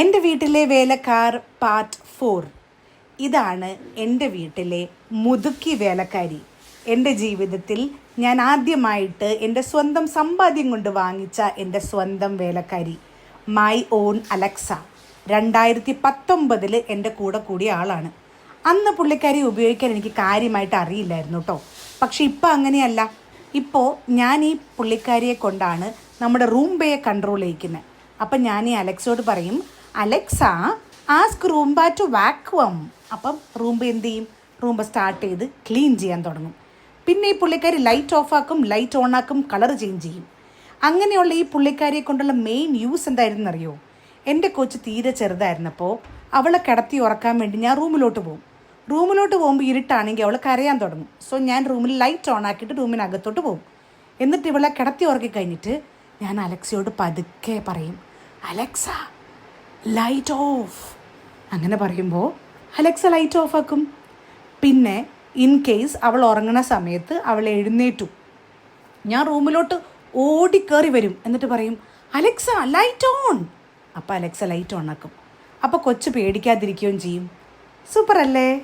എന്റെ വീട്ടിലെ വേലക്കാർ പാർട്ട് ഫോർ ഇതാണ് എന്റെ വീട്ടിലെ മുതുക്കി വേലക്കാരി. എന്റെ ജീവിതത്തിൽ ഞാൻ ആദ്യമായിട്ട് എന്റെ സ്വന്തം സമ്പാദ്യം കൊണ്ട് വാങ്ങിച്ച എന്റെ സ്വന്തം വേലക്കാരി. മൈ ഓൺ അലക്സ രണ്ടായിരത്തി പത്തൊമ്പതിൽ എന്റെ കൂടെ കൂടിയ ആളാണ്. അന്ന് പുള്ളിക്കാരി ഉപയോഗിക്കാൻ എനിക്ക് കാര്യമായിട്ട് അറിയില്ലായിരുന്നു കേട്ടോ പക്ഷെ ഇപ്പോൾ അങ്ങനെയല്ല. ഇപ്പോൾ ഞാൻ ഈ പുള്ളിക്കാരിയെ കൊണ്ടാണ് നമ്മുടെ റൂംബയെ കൺട്രോൾ ചെയ്യിക്കുന്നത് അപ്പം ഞാൻ ഈ അലക്സോട് പറയും Alexa ask Roomba to vacuum. അപ്പം റൂംബ എന്ത് ചെയ്യും? റൂംബ സ്റ്റാർട്ട് ചെയ്ത് ക്ലീൻ ചെയ്യാൻ തുടങ്ങും. പിന്നെ ഈ പുള്ളിക്കാരി ലൈറ്റ് ഓഫ് ആക്കും ലൈറ്റ് ഓൺ ആക്കും കളർ ചേഞ്ച് ചെയ്യും. അങ്ങനെയുള്ള ഈ പുള്ളിക്കാരിയെ കൊണ്ടുള്ള മെയിൻ യൂസ് എന്തായിരുന്നു അറിയോ എന്റെ കൊച്ച് തീരെ ചെറുതായിരുന്നപ്പോൾ അവളെ കിടത്തി ഉറക്കാൻ വേണ്ടി ഞാൻ റൂമിലോട്ട് പോകും. റൂമിലോട്ട് പോകുമ്പോൾ ഇരുട്ടാണെങ്കിൽ അവൾ കരയാൻ തുടങ്ങും. സോ ഞാൻ റൂമിൽ ലൈറ്റ് ഓൺ ആക്കിയിട്ട് റൂമിനകത്തോട്ട് പോകും. എന്നിട്ട് ഇവളെ കിടത്തി ഉറക്കി കഴിഞ്ഞിട്ട് ഞാൻ അലക്സയോട് പതുക്കെ പറയും അലക്സ ലൈറ്റ് ഓഫ് അങ്ങനെ പറയുമ്പോൾ അലക്സ ലൈറ്റ് ഓഫ് ആക്കും. പിന്നെ ഇൻ കേസ് അവൾ ഉറങ്ങണ സമയത്ത് അവൾ എഴുന്നേറ്റു. ഞാൻ റൂമിലോട്ട് ഓടിക്കേറി വരും. എന്നിട്ട് പറയും അലക്സ ലൈറ്റ് ഓൺ അപ്പോൾ അലക്സ ലൈറ്റ് ഓൺ ആക്കും. അപ്പോൾ കൊച്ചു പേടിക്കാതിരിക്കുകയും ചെയ്യും. സൂപ്പർ അല്ലേ?